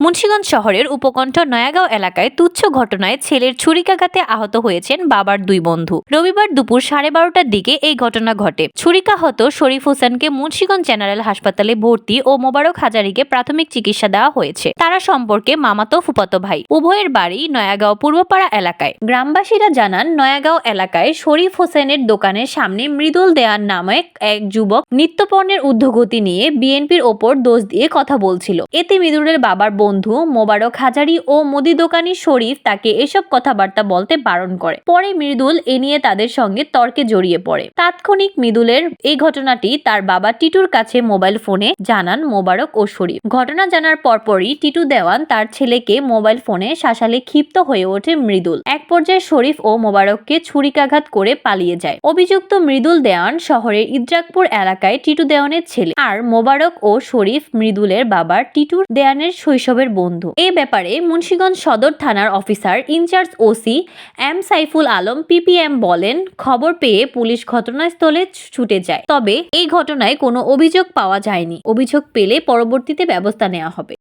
মুন্সিগঞ্জ শহরের উপকণ্ঠ নয়াগাঁও এলাকায় তুচ্ছ ঘটনায় ছেলের ছুরিকাঘাতে আহত হয়েছেন বাবার দুই বন্ধু। রবিবার দুপুর সাড়ে বারোটার দিকে এই ঘটনা ঘটে। ছুরিকাহত শরীফ হোসেনকে মুন্সিগঞ্জ জেনারেল হাসপাতালে ভর্তি ও মোবারক হাজারিকে প্রাথমিক চিকিৎসা দেওয়া হয়েছে। তারা সম্পর্কে মামাতো ফুপাতো ভাই। উভয়ের বাড়ি নয়াগাঁও পূর্বপাড়া এলাকায়। গ্রামবাসীরা জানান, নয়াগাঁও এলাকায় শরীফ হোসেনের দোকানের সামনে মৃদুল দেয়ান নামে এক যুবক নিত্যপণ্যের ঊর্ধ্বগতি নিয়ে বিএনপির ওপর দোষ দিয়ে কথা বলছিল। এতে মৃদুলের বাবার বন্ধু মোবারক হাজারি ও মুদি দোকানি শরীফ তাকে এসব কথাবার্তা বলতে বারণ করে। পরে মৃদুল এ নিয়ে তাদের সঙ্গে তর্কে জড়িয়ে পড়ে। তাৎক্ষণিক মৃদুলের এই ঘটনাটি তার বাবা টিটুর কাছে মোবাইল ফোনে জানান মোবারক ও শরীফ। ঘটনা জানার পরপরই টিটু দেওয়ান তার ছেলেকে মোবাইল ফোনে শাসালে ক্ষিপ্ত হয়ে ওঠে মৃদুল। এক পর্যায়ে শরীফ ও মোবারককে ছুরিকাঘাত করে পালিয়ে যায়। অভিযুক্ত মৃদুল দেওয়ান শহরের ইদ্রাকপুর এলাকায় টিটু দেওয়ানের ছেলে। আর মোবারক ও শরীফ মৃদুলের বাবার টিটুর দেওয়ানের শৈশবের বন্ধু। এ ব্যাপারে মুন্সীগঞ্জ সদর থানার officer in charge OC M Saiful Alam PPM বলেন, খবর পেয়ে পুলিশ ঘটনাস্থলে ছুটে যায়। তবে এই ঘটনায় কোনো অভিযোগ পাওয়া যায়নি। অভিযোগ পেলে পরবর্তীতে ব্যবস্থা নেওয়া হবে।